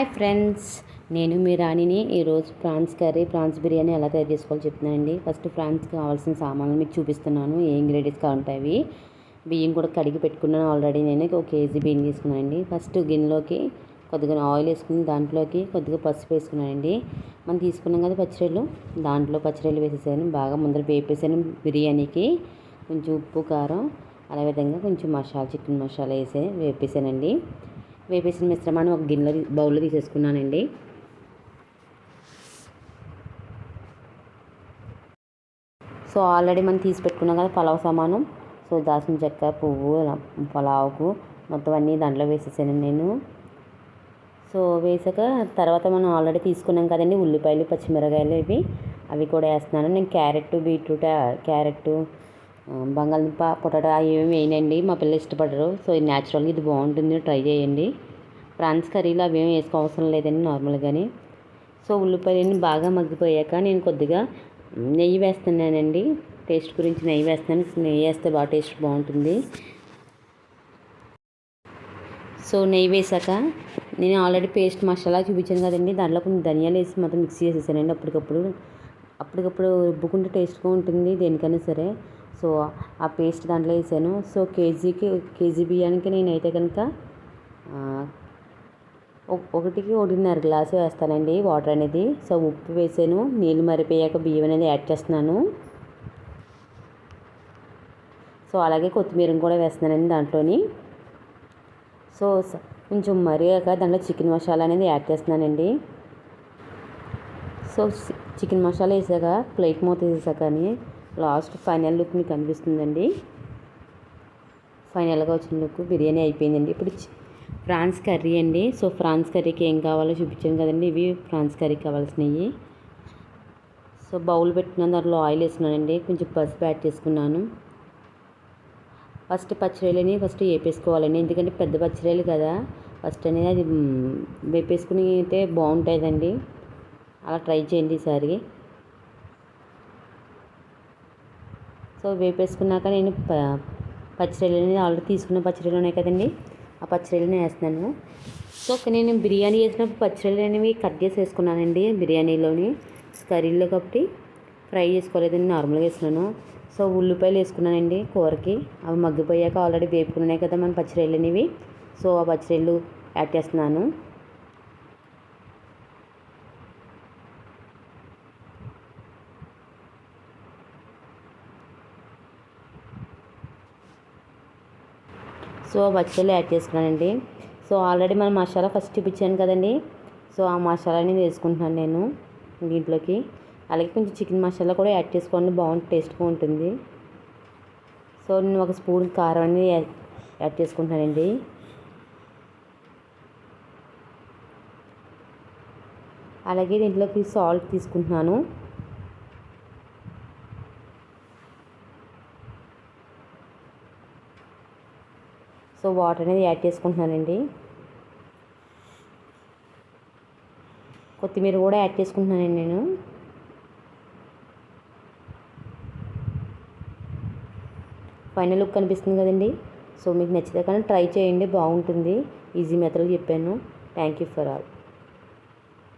Hi friends నేను మీ రాణిని. ఈరోజు ప్రాన్స్ కర్రీ ప్రాన్స్ బిర్యానీ ఎలా తయారు చేసుకోవాలో చెప్తున్నానండి ఫస్ట్ ప్రాన్స్ కావాల్సిన సామాన్లు మీకు చూపిస్తున్నాను. ఏ ఇంగ్రీడియంట్స్ కావుంటాయి బియ్యం కూడా కడిగి పెట్టుకున్నాను ఆల్రెడీ నేను. ఒక కేజీ బియ్యం తీసుకున్నానండి ఫస్ట్ గిన్నెలోకి కొద్దిగా ఆయిల్ వేసుకుని దాంట్లోకి కొద్దిగా పసుపు వేసుకున్నానండి మనం తీసుకున్నాం కదా పచ్చిరొయ్యలు దాంట్లో పచ్చిరొయ్యలు వేసేసాను. బాగా ముందర వేపేసాను బిర్యానీకి. కొంచెం ఉప్పు కారం అదేవిధంగా కొంచెం మసాలా చికెన్ మసాలా వేసి వేపేసానండి. వేపేసిన మిశ్రమాన్ని ఒక గిన్నెలో బౌల్లో తీసేసుకున్నానండి. సో ఆల్రెడీ మనం తీసి పెట్టుకున్నాం కదా పలావ్ సామాను. సో దాల్చిన చెక్క పువ్వు పలావుకు మొత్తం అన్నీ దాంట్లో వేసేసాను నేను. సో వేసాక తర్వాత మనం ఆల్రెడీ తీసుకున్నాం కదండి ఉల్లిపాయలు పచ్చిమిరకాయలు ఇవి. అవి కూడా వేస్తున్నాను. నేను క్యారెట్ బీట్రూట్ క్యారెట్ బంగాళదుంప పొటాటో అవి ఏమి వేయనండి మా పిల్లలు ఇష్టపడరు. సో ఇది న్యాచురల్గా ఇది బాగుంటుంది. ట్రై చేయండి. ప్రాన్స్ కర్రీలో అవి ఏమి వేసుకో అవసరం లేదండి నార్మల్గానే సో ఉల్లిపాయలన్నీ బాగా మగ్గిపోయాక నేను కొద్దిగా నెయ్యి వేస్తున్నానండి. టేస్ట్ గురించి నెయ్యి వేస్తున్నాను. నెయ్యి వేస్తే బాగా టేస్ట్ బాగుంటుంది. సో నెయ్యి వేసాక నేను ఆల్రెడీ పేస్ట్ మసాలా చూపించాను కదండి. దాంట్లో కొన్ని ధనియాలు వేసి మొత్తం మిక్స్ చేసేసానండి అప్పటికప్పుడు. అప్పటికప్పుడు రుబ్బుకుంటే టేస్ట్గా ఉంటుంది దేనికైనా సరే. సో ఆ పేస్ట్ దాంట్లో వేసాను. సో కేజీకి కేజీ బియ్యానికి నేనైతే కనుక ఒకటికి ఒకటిన్నర గ్లాసు వేస్తానండి వాటర్ అనేది. సో ఉప్పు వేసాను. నీళ్ళు మరిపోయాక బియ్యం అనేది యాడ్ చేస్తున్నాను. సో అలాగే కొత్తిమీర కూడా వేస్తున్నానండి దాంట్లోని. సో కొంచెం మరిగాక దాంట్లో చికెన్ మసాలా అనేది యాడ్ చేస్తున్నానండి. సో చికెన్ మసాలా వేసాక ప్లేట్ మూత వేసాక అని లాస్ట్ ఫైనల్ లుక్ మీకు అనిపిస్తుందండి. ఫైనల్గా వచ్చిన లుక్ బిర్యానీ అయిపోయిందండి. ఇప్పుడు ఫ్రాన్స్ కర్రీ అండి. సో ఫ్రాన్స్ కర్రీకి ఏం కావాలో చూపించాను కదండి. ఇవి ఫ్రాన్స్ కర్రీ కావాల్సినవి. సో బౌల్ పెట్టుకున్నాను. దాంట్లో ఆయిల్ వేసుకున్నానండి. కొంచెం పసుపు యాడ్ చేసుకున్నాను. ఫస్ట్ పచ్చిరాయలని ఫస్ట్ వేపేసుకోవాలండి. ఎందుకంటే పెద్ద పచ్చిరాయలు కదా. ఫస్ట్ అనేది అది వేపేసుకుని అయితే బాగుంటుందండి అలా ట్రై చేయండి ఈసారి సో వేపేసుకున్నాక నేను పచ్చిరొయ్యలని ఆల్రెడీ తీసుకున్న పచ్చిరొయ్యలు ఉన్నాయి కదండి. ఆ పచ్చిరొయ్యలని వేస్తున్నాను. సో నేను బిర్యానీ చేసినప్పుడు పచ్చిరొయ్యలు అనేవి కట్ చేసి వేసుకున్నానండి బిర్యానీలోని కర్రీలో కాబట్టి. ఫ్రై చేసుకోలేదండి నార్మల్గా వేసుకున్నాను సో ఉల్లిపాయలు వేసుకున్నానండి కూరకి. అవి మగ్గిపోయాక ఆల్రెడీ వేపుకున్నాయి కదా మన పచ్చిరొయ్యలు అనేవి. సో ఆ పచ్చిరొయ్యలు యాడ్ చేస్తున్నాను. సో పచ్చళ్ళు యాడ్ చేసుకున్నానండి. సో ఆల్రెడీ మనం మసాలా ఫస్ట్ చూపించాను కదండి. సో ఆ మసాలాని వేసుకుంటున్నాను నేను దీంట్లోకి. అలాగే కొంచెం చికెన్ మసాలా కూడా యాడ్ చేసుకోండి బాగుంటుంది టేస్ట్గా ఉంటుంది. సో నేను ఒక స్పూన్ కారం అనేది యాడ్ చేసుకుంటున్నానండి. అలాగే దీంట్లోకి సాల్ట్ తీసుకుంటున్నాను. సో వాటర్ అనేది యాడ్ చేసుకుంటున్నానండి. కొత్తిమీర కూడా యాడ్ చేసుకుంటున్నానండి నేను. ఫైనల్ లుక్ కనిపిస్తుంది కదండి. సో మీకు నచ్చితే కానీ ట్రై చేయండి బాగుంటుంది. ఈజీ మెథడ్ చెప్పాను. Thank you for all.